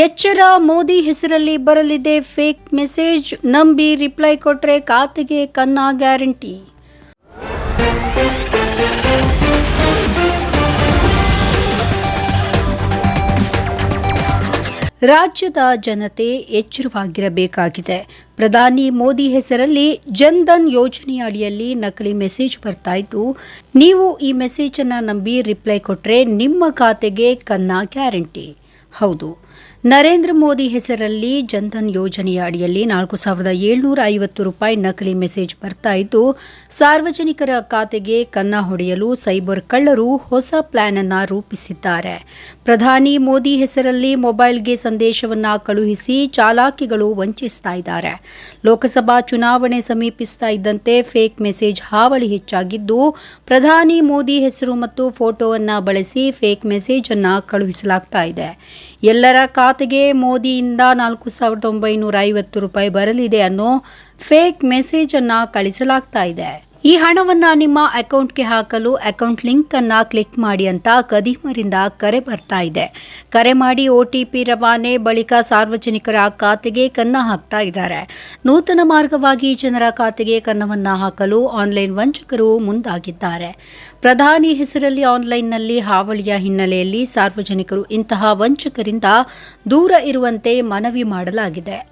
ಎಚ್ಚರ ಮೋದಿ ಹೆಸರಲ್ಲಿ ಬರಲಿದೆ ಫೇಕ್ ಮೆಸೇಜ್, ನಂಬಿ ರಿಪ್ಲೈ ಕೊಟ್ರೆ ಖಾತೆಗೆ ಕನ್ನ ಗ್ಯಾರಂಟಿ. ರಾಜ್ಯದ ಜನತೆ ಎಚ್ಚರವಾಗಿರಬೇಕಾಗಿದೆ. ಪ್ರಧಾನಿ ಮೋದಿ ಹೆಸರಲ್ಲಿ ಜನ್ಧನ್ ಯೋಜನೆಯ ಅಡಿಯಲ್ಲಿ ನಕಲಿ ಮೆಸೇಜ್ ಬರ್ತಾ ಇದ್ದು, ನೀವು ಈ ಮೆಸೇಜನ್ನು ನಂಬಿ ರಿಪ್ಲೈ ಕೊಟ್ಟರೆ ನಿಮ್ಮ ಖಾತೆಗೆ ಕನ್ನ ಗ್ಯಾರಂಟಿ. ಹೌದು. ನರೇಂದ್ರ ಮೋದಿ ಹೆಸರಲ್ಲಿ ಜನ್ಧನ್ ಯೋಜನೆಯ ಅಡಿಯಲ್ಲಿ ನಾಲ್ಕು ಸಾವಿರದ ಏಳ್ನೂರ ಐವತ್ತು ರೂಪಾಯಿ ನಕಲಿ ಮೆಸೇಜ್ ಬರ್ತಾ ಇದ್ದು, ಸಾರ್ವಜನಿಕರ ಖಾತೆಗೆ ಕನ್ನ ಹೊಡೆಯಲು ಸೈಬರ್ ಕಳ್ಳರು ಹೊಸ ಪ್ಲಾನ್ ಅನ್ನು ರೂಪಿಸಿದ್ದಾರೆ. ಪ್ರಧಾನಿ ಮೋದಿ ಹೆಸರಲ್ಲಿ ಮೊಬೈಲ್ಗೆ ಸಂದೇಶವನ್ನು ಕಳುಹಿಸಿ ಚಾಲಾಕಿಗಳು ವಂಚಿಸ್ತಾ ಇದ್ದಾರೆ. ಲೋಕಸಭಾ ಚುನಾವಣೆ ಸಮೀಪಿಸ್ತಾ ಇದ್ದಂತೆ ಫೇಕ್ ಮೆಸೇಜ್ ಹಾವಳಿ ಹೆಚ್ಚಾಗಿದ್ದು, ಪ್ರಧಾನಿ ಮೋದಿ ಹೆಸರು ಮತ್ತು ಫೋಟೋವನ್ನು ಬಳಸಿ ಫೇಕ್ ಮೆಸೇಜ್ ಅನ್ನು ಕಳುಹಿಸಲಾಗ್ತಾ ಇದೆ. ಎಲ್ಲರ ಖಾತೆಗೆ ಮೋದಿಯಿಂದ ನಾಲ್ಕು ಸಾವಿರದ ಒಂಬೈನೂರ ಐವತ್ತು ರೂಪಾಯಿ ಬರಲಿದೆ ಅನ್ನೋ ಫೇಕ್ ಮೆಸೇಜನ್ನು ಕಳಿಸಲಾಗ್ತಾ ಇದೆ. ಈ ಹಣವನ್ನು ನಿಮ್ಮ ಅಕೌಂಟ್ಗೆ ಹಾಕಲು ಅಕೌಂಟ್ ಲಿಂಕ್ ಅನ್ನ ಕ್ಲಿಕ್ ಮಾಡಿ ಅಂತ ಕದೀಮರಿಂದ ಕರೆ ಬರ್ತಾ ಇದೆ. ಕರೆ ಮಾಡಿ ಒ ಟಿ ಪಿ ರವಾನೆ ಬಳಿಕ ಸಾರ್ವಜನಿಕರ ಖಾತೆಗೆ ಕನ್ನ ಹಾಕ್ತಾ ಇದ್ದಾರೆ. ನೂತನ ಮಾರ್ಗವಾಗಿ ಜನರ ಖಾತೆಗೆ ಕನ್ನವನ್ನು ಹಾಕಲು ಆನ್ಲೈನ್ ವಂಚಕರು ಮುಂದಾಗಿದ್ದಾರೆ. ಪ್ರಧಾನಿ ಹೆಸರಲ್ಲಿ ಆನ್ಲೈನ್ನಲ್ಲಿ ಹಾವಳಿಯ ಹಿನ್ನೆಲೆಯಲ್ಲಿ ಸಾರ್ವಜನಿಕರು ಇಂತಹ ವಂಚಕರಿಂದ ದೂರ ಇರುವಂತೆ ಮನವಿ ಮಾಡಲಾಗಿದೆ.